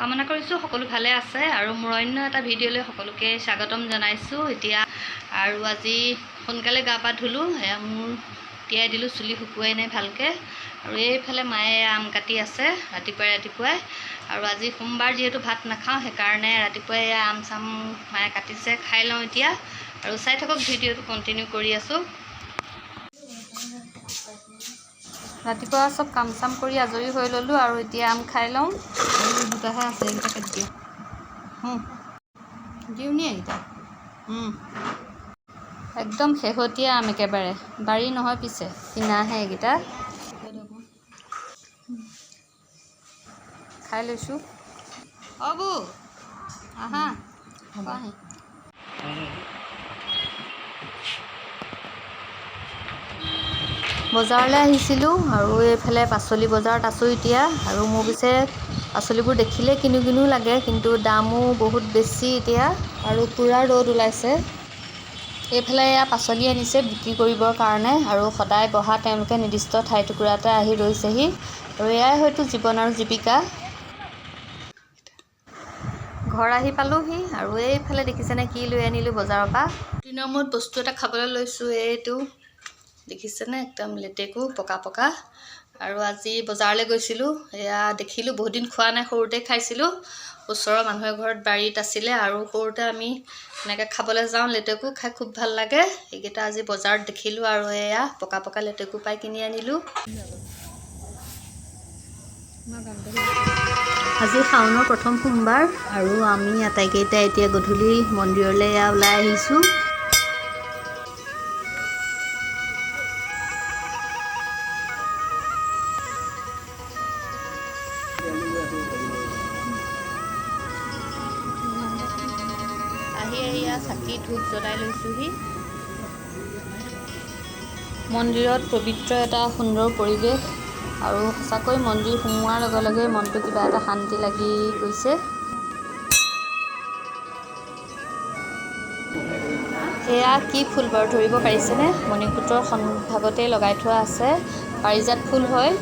কামনা কৰিছোঁ সকলো ভালে আছে আৰু মোৰ অন্য এটা ভিডিঅ'লৈ সকলোকে স্বাগতম জনাইছোঁ। এতিয়া আৰু আজি সোনকালে গা পা ধুলোঁ এয়া মোৰ তিয়াই দিলোঁ চুলি শুকুৱাই নাই ভালকৈ। আৰু এইফালে মায়ে আম কাটি আছে ৰাতিপুৱাই ৰাতিপুৱাই। আৰু আজি সোমবাৰ যিহেতু ভাত নাখাওঁ সেইকাৰণে ৰাতিপুৱাই এয়া আম চাম মায়ে কাটিছে খাই লওঁ এতিয়া। আৰু চাই থাকক ভিডিঅ'টো কণ্টিনিউ কৰি আছোঁ। ৰাতিপুৱা চব কাম চাম কৰি আজৰি হৈ ল'লোঁ আৰু এতিয়া আম খাই লওঁ। আৰু দুটাহে আছে এইকেইটা কাটি দিওঁ দিওঁ নি এইকেইটা? একদম শেহতীয়া আম একেবাৰে। বাৰী নহয় পিছে কিনাহে এইকেইটা। খাই লৈছোঁ। অ' বৌ আহা। খোৱাহি বজাৰলৈ আহিছিলোঁ আৰু এইফালে পাচলি বজাৰত আছোঁ এতিয়া আৰু মোৰ পিছে পাচলিবোৰ দেখিলেই কিনো কিনো লাগে কিন্তু দামো বহুত বেছি এতিয়া আৰু পূৰা ৰ'দ ওলাইছে। এইফালে এয়া পাচলি আনিছে বিক্ৰী কৰিবৰ কাৰণে আৰু সদায় বহা তেওঁলোকে নিৰ্দিষ্ট ঠাই টুকুৰাতে আহি ৰৈছেহি আৰু এয়াই হয়তো জীৱন আৰু জীৱিকা। ঘৰ আহি পালোঁহি আৰু এইফালে দেখিছেনে কি লৈ আনিলোঁ বজাৰৰ পৰা। মূৰত বস্তু এটা খাবলৈ লৈছোঁ এইটো দেখিছেনে একদম লেটেকু পকা পকা। আৰু আজি বজাৰলৈ গৈছিলোঁ। এয়া দেখিলোঁ বহুত দিন খোৱা নাই সৰুতে খাইছিলোঁ। ওচৰৰ মানুহে ঘৰত বাৰীত আছিলে আৰু সৰুতে আমি এনেকৈ খাবলৈ যাওঁ লেটেকু খাই খুব ভাল লাগে। এইকেইটা আজি বজাৰত দেখিলোঁ আৰু এয়া পকা পকা লেটেকু পাই কিনি আনিলোঁ। আজি শাওনৰ প্ৰথম সোমবাৰ আৰু আমি আটাইকেইটাই এতিয়া গধূলি মন্দিৰলৈ এয়া ওলাই আহিছোঁ। আহি ইয়াত চাকি ধূপ জ্বলাই লৈছোঁহি। মন্দিৰত পবিত্ৰ এটা সুন্দৰ পৰিৱেশ আৰু সঁচাকৈ মন্দিৰ সোমোৱাৰ লগে লগে মনটো কিবা এটা শান্তি লাগি গৈছে। এয়া কি ফুল বাৰু ধৰিব পাৰিছেনে? মণিকূটৰ সন্ভাগতেই লগাই থোৱা আছে। পাৰিজাত ফুল হয়।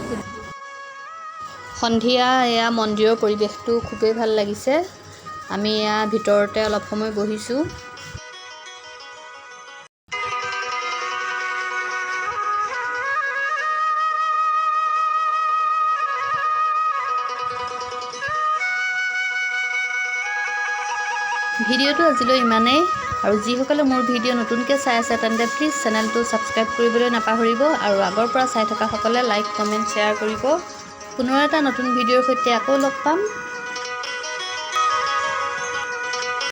সন্ধিয়া এয়া মন্দিৰৰ পৰিৱেশটো খুবেই ভাল লাগিছে। আমি এয়া ভিতৰতে অলপ সময় বহিছোঁ। ভিডিঅ'টো আজিলৈ ইমানেই। আৰু যিসকলে মোৰ ভিডিঅ' নতুনকৈ চাই আছে তেন্তে প্লিজ চেনেলটো ছাবস্ক্ৰাইব কৰিবলৈ নাপাহৰিব আৰু আগৰ পৰা চাই থকাসকলে লাইক কমেণ্ট শ্বেয়াৰ কৰিব। পুনৰ এটা নতুন ভিডিঅ'ৰ সৈতে আকৌ লগ পাম।